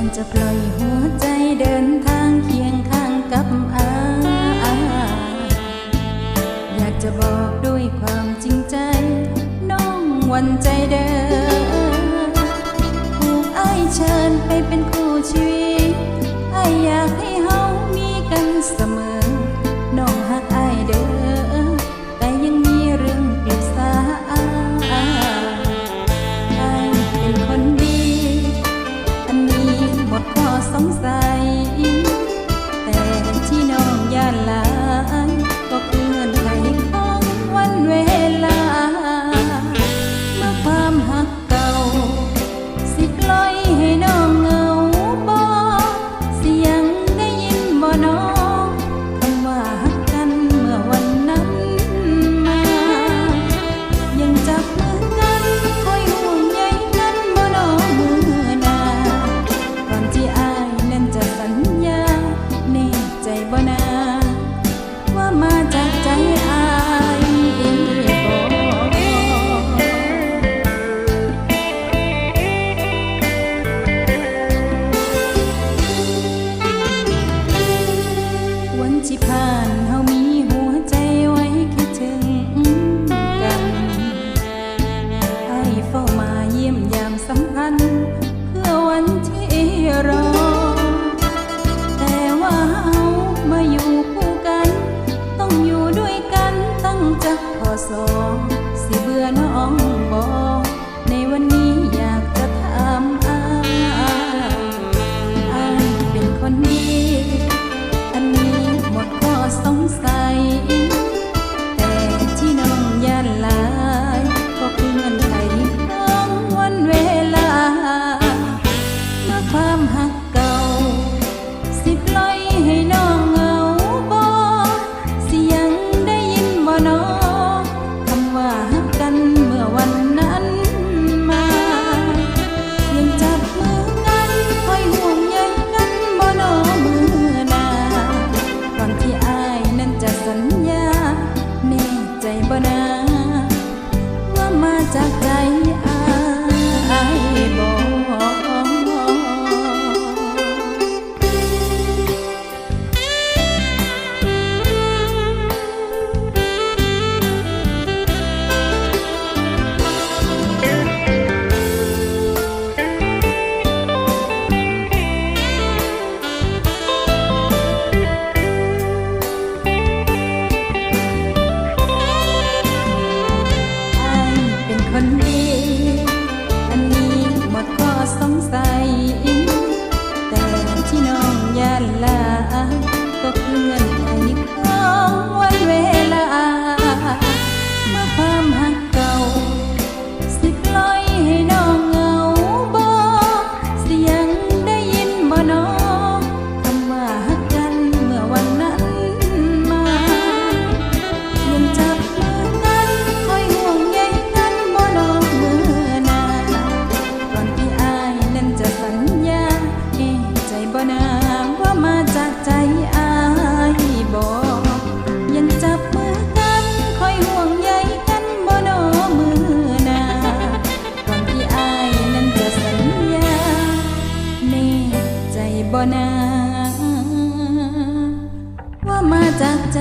อนจะปล่อยหัวใจเดินทางเคียงข้างกับอาอยากจะบอกด้วยความจริงใจ น้องวันใจเดินผูกไอเชิญไปเป็นคู่ชีวิตไออยากให้เฮามีกันเสมอ ข้อ สองสิเบื่อน้องบอกในวันนี้อยากจะถามอายอายเป็นคนดี อันนี้หมดข้อสงสัย แต่ที่น้องย่านลาย ก็คือเงื่อนไขของวันเวลาเมื่อความหา 嗯 บ่นาว่ามาจากใจ